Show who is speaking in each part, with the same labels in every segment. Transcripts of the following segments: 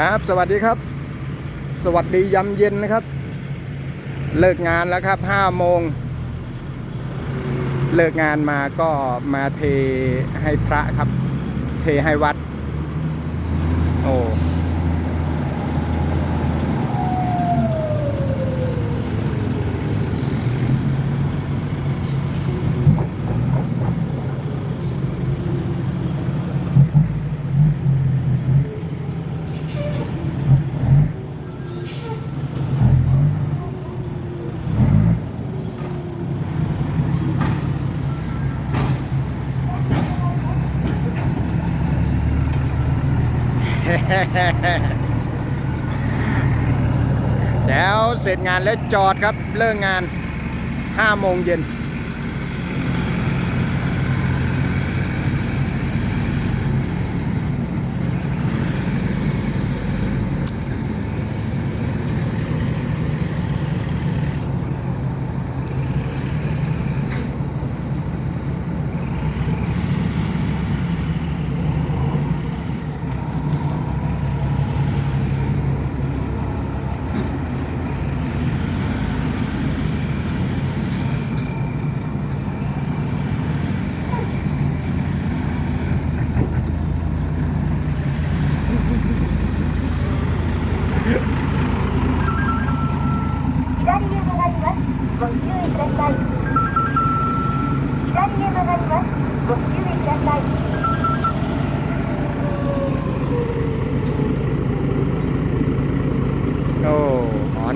Speaker 1: ครับ สวัสดีครับ สวัสดียำเย็นนะครับ เลิกงานแล้วครับห้าโมง เลิกงานมาก็มาเทให้พระครับ เทให้วัด โอ้ แล้วเสร็จงานแล้วจอดครับเลิกงาน5โมงเย็น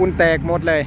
Speaker 1: ปูนแตกหมดเลย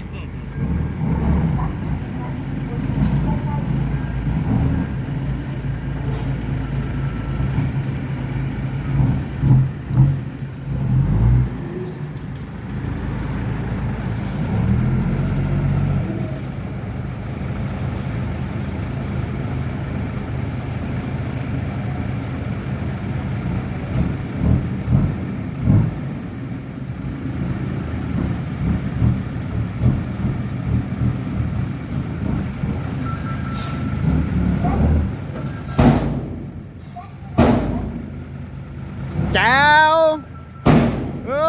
Speaker 1: แจ้วโอ้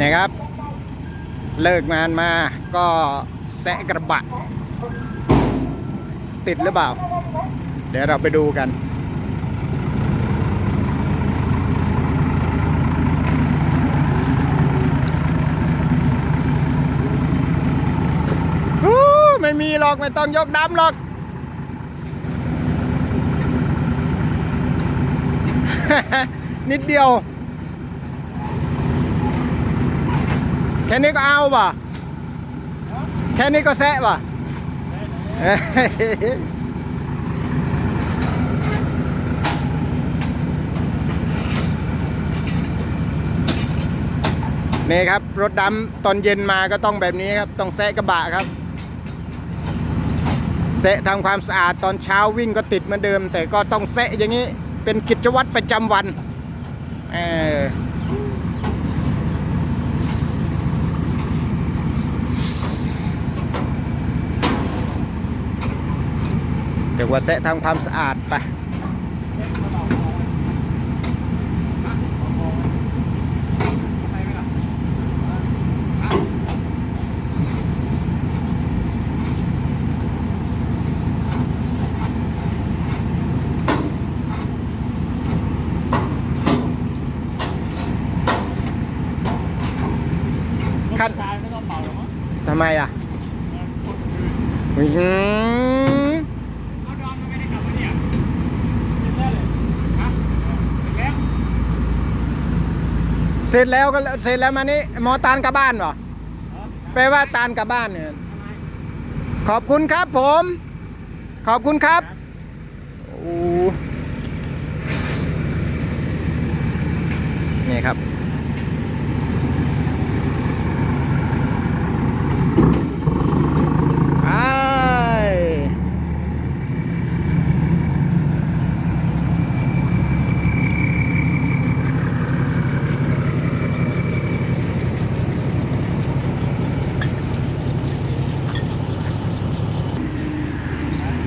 Speaker 1: นี่ครับ เลิกงานมาก็แซะกระบะ ติดหรือเปล่า เดี๋ยวเราไปดูกันฮู้ไม่มีหรอกไม่ต้องยกดำหรอกนิดเดียว แค่นี้ก็เอาป่ะ แค่นี้ก็แซะป่ะ นี่ครับ รถดำตอนเย็นมาก็ต้องแบบนี้ครับ ต้องแซะกระบะครับแซะทำความสะอาดตอนเช้าวิ่งก็ติดเหมือนเดิม แต่ก็ต้องแซะอย่างนี้เป็นกิจวัตรประจำวันเออเดี๋ยวว่าแซะทำความสะอาดไปำไมอะอือหือ
Speaker 2: เอาดอมมันไมได้กลับมาเสร็จแล้วเลยฮะเสร็จแล้ว
Speaker 1: ก็เสร็จแล้วมานี่หมอตานกลับบ้านเหรอแปลว่าตานกลับบ้านเนี่ยขอบคุณครับผม ขอบคุณครับโอ้นี่ครับ ไป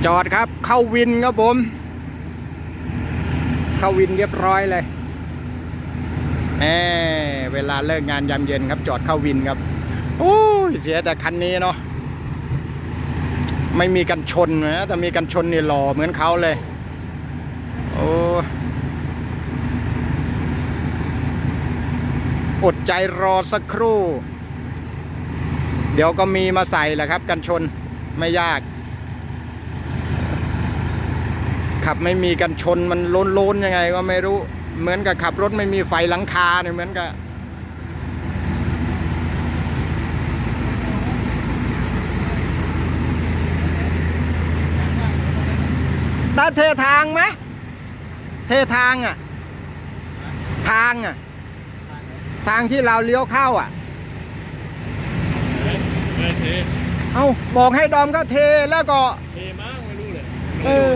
Speaker 1: จอดครับ เข้าวินครับผม เข้าวินเรียบร้อยเลยแหมเวลาเลิกงานยามเย็นครับจอดเข้าวินครับโอ้ยเสียแต่คันนี้เนาะไม่มีกันชนนะแต่มีกันชนนี่หล่อเหมือนเขาเลย โอ้อดใจรอสักครู่ เดี๋ยวก็มีมาใส่แหละครับ กันชนไม่ยาก ขับไม่มีกันชนมันโลนๆยังไงก็ไม่รู้ เหมือนกับขับรถไม่มีไฟหลังคาเนี่ยเหมือนกับได้เททางไหมเททางอะ ทางอะ ทางที่เราเลี้ยวเข้าอะ
Speaker 2: ไม่เท
Speaker 1: เอาบอกให้ดอมก็เทแล้วก็
Speaker 2: เทมากไม่รู้เลย
Speaker 1: เออ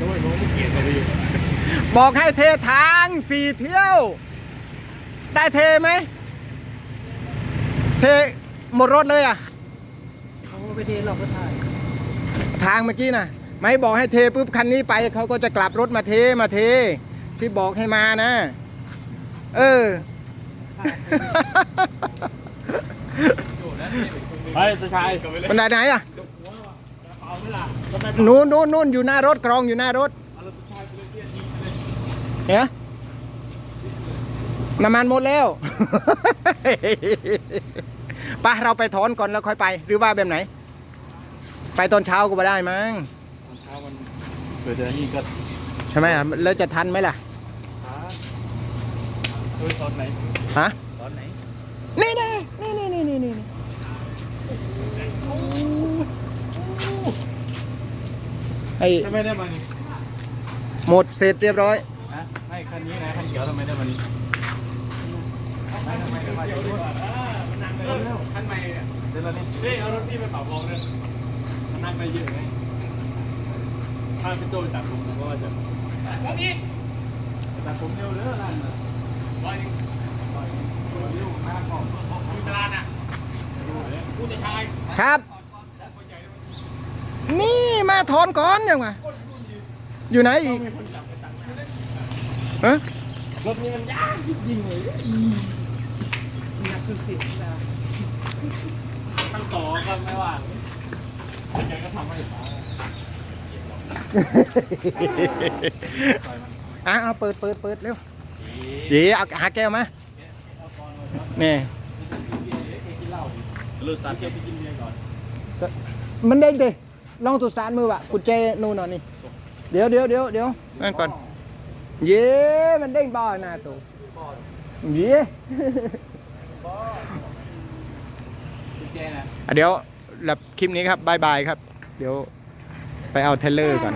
Speaker 2: เทอยู่คนหนึงโดยผมเกลียดเขาไปอยู่
Speaker 1: บอกให้เททางสี่เที่ยว ได้เทไหม เทหมดรถเลยอะ
Speaker 2: เขาไปเทเราก็ถ่าย
Speaker 1: ทางเมื่อกี้นะไม่บอกให้เทปุ๊บคันนี้ไปเขาก็จะกลับรถมาเทมาเท ที่บอกให้มานะ เออ
Speaker 2: ไปสชาย
Speaker 1: บันไดไหนอะ นู่นนู่นนู่นอยู่หน้ารถกรองอยู่หน้ารถ
Speaker 2: เอาเราสชายไปเลยเที่ยนี้
Speaker 1: เนี่ยน้ำมันหมดแล้วไปเราไปถอนก่อนแล้วค่อยไป หรือว่าแบบไหน ไปตอนเช้าก็ไม่ได้มั้ง
Speaker 2: ตอนเช้ามันเปิดเดือนนี้ก็
Speaker 1: ใช่ไหมอะแล้วจะทันไหมล่ะ
Speaker 2: ช้าเฮ้ยตอนไหน
Speaker 1: ฮะ
Speaker 2: ตอนไหน
Speaker 1: นี่นี่นี่นี่นี่นี่นี่ ไอ้
Speaker 2: ทำไมได้มานี่
Speaker 1: หมดเสร็จเรียบร้อย
Speaker 2: ฮะไม่คันนี้นะคันเขียวทำไมได้มานี่ทำไมได้มาเขียวด้วยมันนั่งไปแล้วคันใหม่เนี่ยเดี๋ยวเรานี่เฮ้ยเอารถพี่ไปเป่าฟองเลยมันนั่งไปเยอะไงถ้าพี่โจตัดผมผมก็ว่าจะผมอีกตัดผมเร็วเด้อร้านน่ะร้อยหนึ่งร้อยหนึ่งเร็วมากบอกอยู่ตลาดน่ะผู้จะชาย
Speaker 1: ครับ นี่มาถอนก่อนยังไงอยู่ไหนอีกฮะ
Speaker 2: รถนี้มันยากจริงเลยยากสุดๆนะตั้งต่อก็ไม่ว่างแต่แกก็ทำให้เห็นมา
Speaker 1: อะเอาเปิดเปิดเปิดเร็วเดี๋ยวเอาหาแก้วมานี่
Speaker 2: ลูกสตาร์ทเก็บไปกินเบียร์ก่อน
Speaker 1: มันเด้งดิ ลองตุสตาร์ทมือวะกุญแจนู่นน่ะนี่เดี๋ยวเดี๋ยวเดี๋ยวเดี๋ยวนั่นก่อน เย้มันเด้งบ่อหน้าตัวเย้
Speaker 2: กุญแจนะ
Speaker 1: อะเดี๋ยวหลับคลิปนี้ครับบายบายครับ เดี๋ยวไปเอาเทเลอร์ก่อน